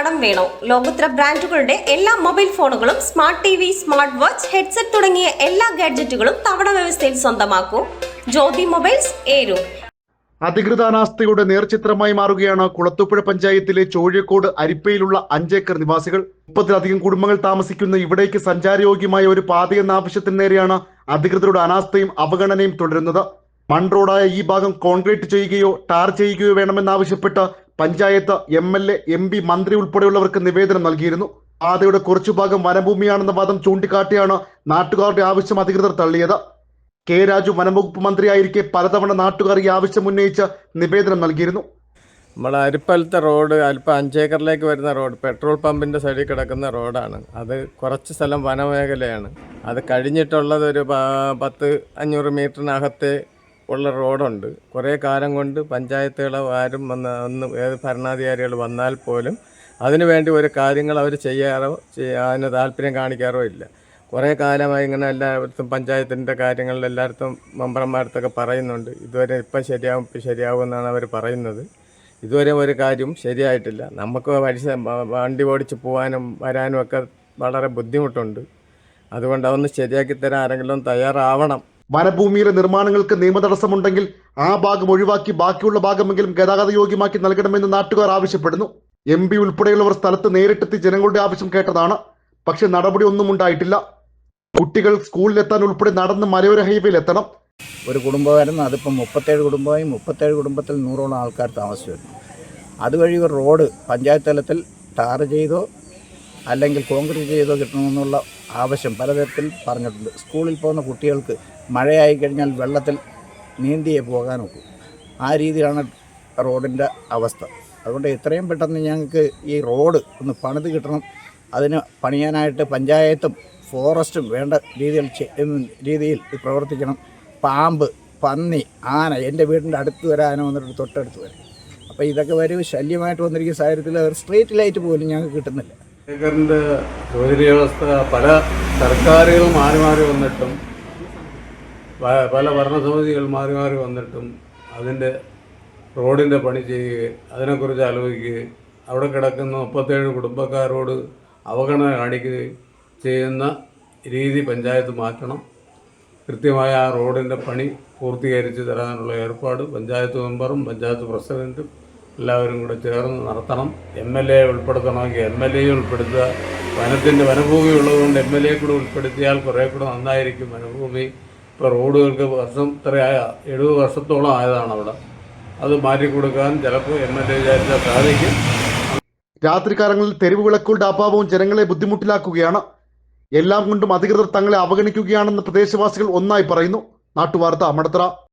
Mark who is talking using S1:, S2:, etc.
S1: കടം വേണോ? ലോകോത്തര ബ്രാൻഡുകളുടെ എല്ലാ മൊബൈൽ ഫോണുകളും smart T V smart watch headset തുടങ്ങിയ എല്ലാ ഗാഡ്ജറ്റുകളും തവണ വ്യവസ്ഥയിൽ സ്വന്തമാക്കൂ. ജ്യോതി മൊബൈൽസ് ഏരു.
S2: അധികൃത അനാസ്ഥയുടെ നേർചിത്രമായി മാറുകയാണ് കുളത്തൂപ്പുഴ പഞ്ചായത്തിലെ ചോഴിക്കോട് അരിപ്പയിലുള്ള അഞ്ചേക്കർ നിവാസികൾ. മുപ്പതിലധികം കുടുംബങ്ങൾ താമസിക്കുന്ന ഇവിടേക്ക് സഞ്ചാരയോഗ്യമായ ഒരു പാതയെന്ന ആവശ്യത്തിന് നേരെയാണ് അധികൃതരുടെ അനാസ്ഥയും അവഗണനയും തുടരുന്നത്. മൺ റോഡായ ഈ ഭാഗം കോൺക്രീറ്റ് ചെയ്യുകയോ ടാർ ചെയ്യുകയോ വേണമെന്നാവശ്യപ്പെട്ട് panchayat M L A M P മന്ത്രി ഉൾപ്പെടെയുള്ളവർക്ക് നിവേദനം നൽകിയിരുന്നു. പാതയുടെ കുറച്ചു ഭാഗം വനഭൂമിയാണെന്ന വാദം ചൂണ്ടിക്കാട്ടിയാണ് നാട്ടുകാരുടെ ആവശ്യം അധികൃതർ തള്ളിയത്. കെ രാജു വനംവകുപ്പ് മന്ത്രിയായിരിക്കെ പലതവണ നാട്ടുകാർ ഈ ആവശ്യം ഉന്നയിച്ച് നിവേദനം നൽകിയിരുന്നു.
S3: നമ്മൾ അരിപ്പലത്തെ റോഡ് അല്പം അഞ്ചേക്കറിലേക്ക് വരുന്ന റോഡ് പെട്രോൾ പമ്പിന്റെ സൈഡിൽ കിടക്കുന്ന റോഡാണ്. അത് കുറച്ച് സ്ഥലം വനമേഖലയാണ്. അത് കഴിഞ്ഞിട്ടുള്ളത് ഒരു പത്ത് അഞ്ഞൂറ് മീറ്ററിനകത്തെ ഉള്ള റോഡുണ്ട്. കുറേ കാലം കൊണ്ട് പഞ്ചായത്തുകൾ ആരും വന്ന് ഒന്ന് ഏത് ഭരണാധികാരികൾ വന്നാൽ പോലും അതിനുവേണ്ടി ഒരു കാര്യങ്ങൾ അവർ ചെയ്യാറോ ചെയ്യാ- അതിന് താല്പര്യം കാണിക്കാറോ ഇല്ല. കുറേ കാലമായി ഇങ്ങനെ എല്ലായിടത്തും പഞ്ചായത്തിന്റെ കാര്യങ്ങളിൽ എല്ലായിടത്തും മെമ്പർമാരത്തൊക്കെ പറയുന്നുണ്ട്. ഇതുവരെ ഇപ്പം ശരിയാവും ഇപ്പം ശരിയാവും എന്നാണ് അവർ പറയുന്നത്. ഇതുവരെ ഒരു കാര്യവും ശരിയായിട്ടില്ല. നമുക്ക് വഴി സ- വണ്ടി ഓടിച്ച് പോകാനും വരാനും ഒക്കെ വളരെ ബുദ്ധിമുട്ടുണ്ട്. അതുകൊണ്ട് അതൊന്ന് ശരിയാക്കി തരാൻ ആരെങ്കിലും തയ്യാറാവണം.
S2: വനഭൂമിയിലെ നിർമ്മാണങ്ങൾക്ക് നിയമതടസ്സമുണ്ടെങ്കിൽ ആ ഭാഗം ഒഴിവാക്കി ബാക്കിയുള്ള ഭാഗമെങ്കിലും ഗതാഗത യോഗ്യമാക്കി നൽകണമെന്ന് നാട്ടുകാർ ആവശ്യപ്പെടുന്നു. എം പി ഉൾപ്പെടെയുള്ളവർ സ്ഥലത്ത് നേരിട്ടെത്തി ജനങ്ങളുടെ ആവശ്യം കേട്ടതാണ്. പക്ഷെ നടപടി ഒന്നും ഉണ്ടായിട്ടില്ല. കുട്ടികൾ സ്കൂളിലെത്താൻ ഉൾപ്പെടെ നടന്ന് മലയോര ഹൈവേയിൽ എത്തണം.
S4: ഒരു കുടുംബമായിരുന്നു. അതിപ്പോൾ മുപ്പത്തേഴ് കുടുംബമായി മുപ്പത്തേഴ് കുടുംബത്തിൽ നൂറോളം ആൾക്കാർ താമസിച്ചു. അതുവഴി ഒരു റോഡ് പഞ്ചായത്ത് തലത്തിൽ ടാർ ചെയ്തോ അല്ലെങ്കിൽ കോൺക്രീറ്റ് ചെയ്തോ കിട്ടണമെന്നുള്ള ആവശ്യം പലതരത്തിൽ പറഞ്ഞിട്ടുണ്ട്. സ്കൂളിൽ പോകുന്ന കുട്ടികൾക്ക് മഴയായി കഴിഞ്ഞാൽ വെള്ളത്തിൽ നീന്തിയേ പോകാനൊക്കൂ. ആ രീതിയിലാണ് റോഡിന്റെ അവസ്ഥ. അതുകൊണ്ട് എത്രയും പെട്ടെന്ന് ഞങ്ങൾക്ക് ഈ റോഡ് ഒന്ന് പണിത് കിട്ടണം. അതിന് പണിയാനായിട്ട് പഞ്ചായത്തും ഫോറസ്റ്റും വേണ്ട രീതിയിൽ രീതിയിൽ പ്രവർത്തിക്കണം. പാമ്പ് പന്നി ആന എന്റെ വീടിന്റെ അടുത്ത് വരെ ആന വന്നിട്ട് തൊട്ടടുത്ത് വരെ. അപ്പോൾ ഇതൊക്കെ വരും ശല്യമായിട്ട് വന്നിരിക്കുന്ന സാഹചര്യത്തിൽ സ്ട്രീറ്റ് ലൈറ്റ് പോലും ഞങ്ങൾക്ക് കിട്ടുന്നില്ല.
S5: ശേഖറിന്റെ ജോലി വ്യവസ്ഥ പല സർക്കാരുകൾ മാറി മാറി വന്നിട്ടും പല ഭരണസമിതികൾ മാറി മാറി വന്നിട്ടും അതിന്റെ റോഡിന്റെ പണി ചെയ്യുകയും അതിനെക്കുറിച്ച് ആലോചിക്കുകയും അവിടെ കിടക്കുന്ന മുപ്പത്തേഴ് കുടുംബക്കാരോട് അവഗണന കാണിക്കുകയും ചെയ്യുന്ന രീതി പഞ്ചായത്ത് മാറ്റണം. കൃത്യമായ ആ റോഡിന്റെ പണി പൂർത്തീകരിച്ച് തരാനുള്ള ഏർപ്പാട് പഞ്ചായത്ത് മെമ്പറും പഞ്ചായത്ത് പ്രസിഡന്റും എല്ലാവരും കൂടെ ചേർന്ന് നടത്തണം. എം എൽ എ ഉൾപ്പെടുത്തണമെങ്കിൽ എം എൽ എ ഉൾപ്പെടുത്തുക. വനത്തിന്റെ വനഭൂമി ഉള്ളതുകൊണ്ട് എം എൽ എ കൂടെ ഉൾപ്പെടുത്തിയാൽ കുറേ കൂടെ നന്നായിരിക്കും വനഭൂമി. ഇപ്പോൾ റോഡുകൾക്ക് വർഷം ഇത്രയായ എഴുപത് വർഷത്തോളം ആയതാണ് അവിടെ. അത് മാറ്റിക്കൊടുക്കാൻ ചിലപ്പോൾ എം എൽ എ വിചാരിച്ചാൽ സാധിക്കും.
S2: രാത്രികാലങ്ങളിൽ തെരുവ് വിളക്കുകളുടെ അഭാവവും ജനങ്ങളെ ബുദ്ധിമുട്ടിലാക്കുകയാണ്. എല്ലാം കൊണ്ടും അധികൃതർ തങ്ങളെ അവഗണിക്കുകയാണെന്ന് പ്രദേശവാസികൾ ഒന്നായി പറയുന്നു. നാട്ടുവാർത്ത മടത്തറ